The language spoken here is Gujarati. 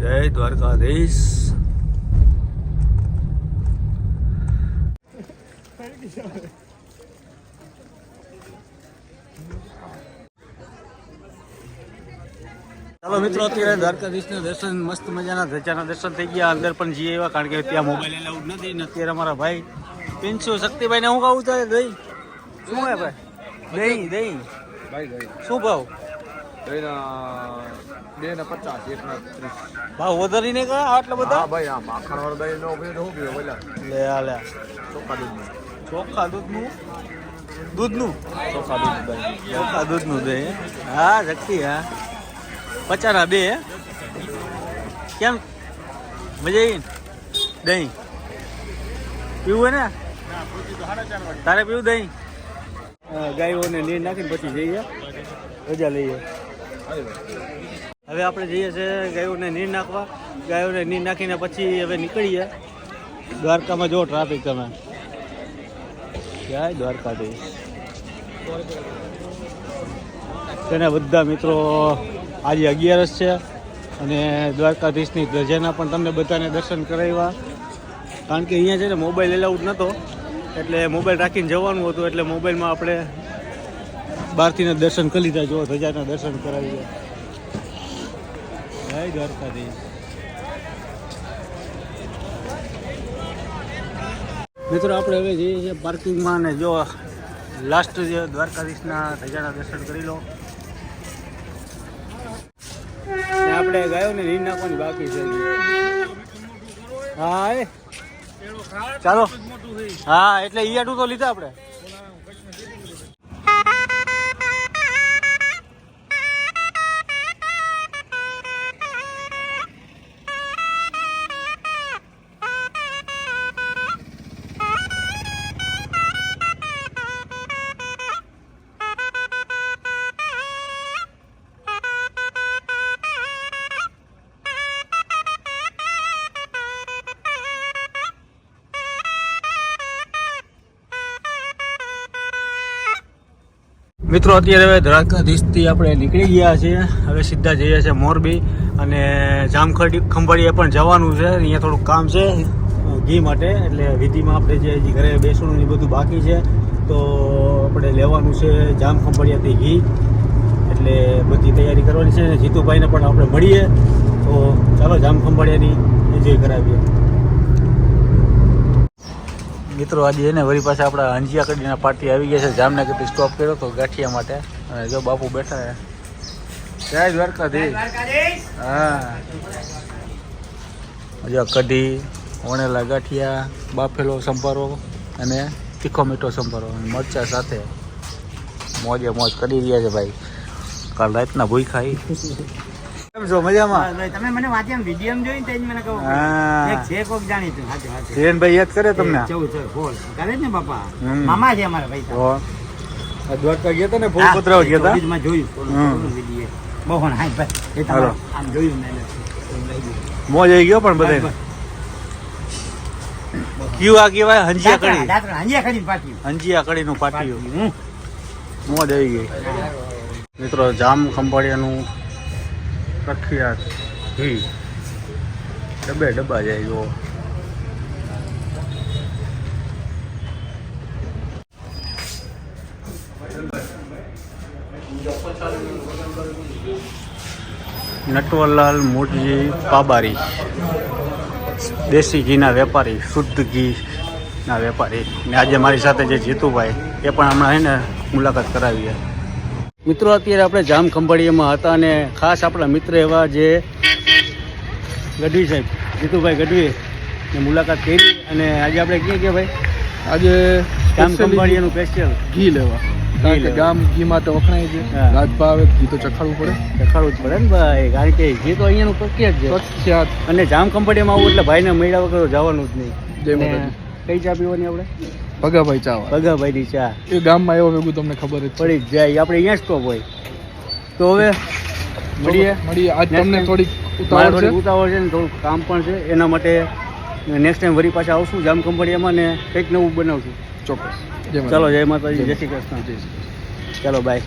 જય દ્વારકાધીશ. ચાલો મિત્રો અત્યારે દ્વારકાધીશના દર્શન મસ્ત મજાના ધજાના દર્શન થઈ ગયા. અંદર પણ જઈએ એવા કારણ કે ત્યાં મોબાઈલ એલાઉડ નથી. ને અત્યારે અમારા ભાઈ પિન્સુ શક્તિભાઈ ને હું કહું તારે દહીં? શું હે ભાઈ? દહીં દહીં. શું ભાવ? બે ને પચાસ એક ને ત્રીસ. ભાવ વધારી ને કા આટલા બધા? હા ભાઈ આ માખણ વાળો દહીં નો ભાઈ શું પીવો બોલા. લે આ લે. ચોખ્ખા દૂધ ચોખ્ખા દૂધનું? દૂધનું? ચોખા દૂધ દહીં ચોખા દૂધનું દહીં હા શક્તિ હા. પચાના બે હે? કેમ? મજા આવી ને? દહીં. પીવું હે ને? તારે પીવું દહીં? હા, ગાયોને નીર નાખીને પછી જઈએ. રજા લઈએ. હવે આપણે જઈએ છીએ ગાયોને નીર નાખવા. ગાયોને નીર નાખીને પછી હવે નીકળીએ. દ્વારકામાં જો ટ્રાફિક તમે. જય દ્વારકાધીશ. તેના બધા મિત્રો, આજે અગિયારસ છે અને દ્વારકાધીશની ધજાના પણ તમને બધાને દર્શન કરાવ્યા. કારણ કે અહીંયા છે ને મોબાઈલ એલાઉડ નહોતો એટલે મોબાઈલ રાખીને જવાનું હતું, એટલે મોબાઈલમાં આપણે બહારથી દર્શન કરી લીધા, જો ધજાના દર્શન કરાવીએ જય દ્વારકાધીશ. મિત્રો, આપણે હવે જઈએ છીએ પાર્કિંગમાં ને જો લાસ્ટ જે દ્વારકાધીશના ધજાના દર્શન કરી લો. આપણે ગયો ને નીર નાખવાની બાકી છે. હા ચાલો. હા, એટલે ઈયાડું તો લીધા આપણે. મિત્રો, અત્યારે હવે દ્વારકાધીશથી આપણે નીકળી ગયા છીએ. હવે સીધા જઈએ છીએ મોરબી અને જામખડી ખંભાળીએ પણ જવાનું છે. અહીંયા થોડુંક કામ છે, ઘી માટે. એટલે વિધિમાં આપણે જે ઘરે બેસવાનું એ બધું બાકી છે. તો આપણે લેવાનું છે જામ ખંભાળિયાથી ઘી. એટલે બધી તૈયારી કરવાની છે. અને જીતુભાઈને પણ આપણે મળીએ. તો ચાલો જામ ખંભાળિયાની એન્જોય કરાવીએ. મિત્રો, આજે એને વળી પાસે આપણા અંજિયા કડીના પાર્ટી આવી ગયા છે. જામનગરથી સ્ટોપ કર્યો તો ગાંઠિયા માટે. અને જો બાપુ બેઠા છે. જય દ્વારકાધીશ. હા. જો કઢી, વણેલા ગાંઠિયા, બાફેલો સંભારો અને તીખો મીઠો સંભારો અને મરચા સાથે મોજે મોજ કરી રહ્યા છે ભાઈ. કાલ રાતના ભૂઈ ખાઈ. છો મજામાં? તમે મને વાંચ્યા વીડિયો જોઈને તે જ મને કહું. એક છે કોક યાદ કરે તમને? ચૌદ ચૌદ. બોલ. કરે ને બાપા. મામા છે અમારા ભાઈ દ્વારકા ગયા હતા ને ફૂલ પતરાવ ગયા હતા? માં જોયું વીડિયો બહુ હા ભાઈ એ હાલો. આમ જોયું મેં મોજ આવી ગયો પણ બધાય બધા કયું આ કહેવાય? હંજિયા કડી હંજિયા કડી પાટ્યું. હંજિયા કડીનું પાટિયું હમ. મોજ આવી ગઈ. મિત્રો જામ ખંભાળિયાનું પ્રખ્યાત ઘી ડબ્બે ડબ્બા જાય જુઓ નટવરલાલ મોટજી પાબારી. દેશી ઘીના વેપારી શુદ્ધ ઘીના વેપારી. ને આજે મારી સાથે જે જીતુભાઈ એ પણ હમણાં એને મુલાકાત કરાવી છે. મિત્રો અત્યારે આપણે જામ ખંભાળીયામાં હતા અને ખાસ આપણા મિત્ર એવા જે ગઢવી સાહેબ જીતુભાઈ ગઢવી મુલાકાત કરી અને આજે આપણે ક્યાં કે ભાઈ? આજે જામ ખંભાળીયાનું સ્પેશિયલ ઘી લેવા. કારણ કે. ગામ ઘી માટે વખણાય છે હા. રાજભા ઘી તો ચખાડવું પડે. ચખાડવું જ પડે ને ભાઈ. કારણ કે ઘી તો અહીંયાનું પ્રખ્યાત છે. પ્રખ્યાત. અને જામ ખંભાળિયામાં આવું એટલે ભાઈને મળ્યા વગર જવાનું જ નહીં. જય માતાજી. કઈ ચા પીવાની આપણે? ભગાભાઈ ચાવા ભગાભાઈની ચા. એ ગામમાં એવો ભેગું તમને ખબર જ પડી જાય. આપણે અહીંયા સ્ટોપ હોય. તો હવે મળીએ. મળીએ આજ તમને થોડીક ઉતાવળ છે. ઉતાવળ છે ને થોડુંક કામ પણ છે. એના માટે નેક્સ્ટ ટાઈમ વરી પાછા આવશું જામ કંપનીમાં ને કંઈક નવું બનાવશું. ચોક્કસ. ચાલો જય માતાજી. જય શ્રી કૃષ્ણ. ચાલો બાય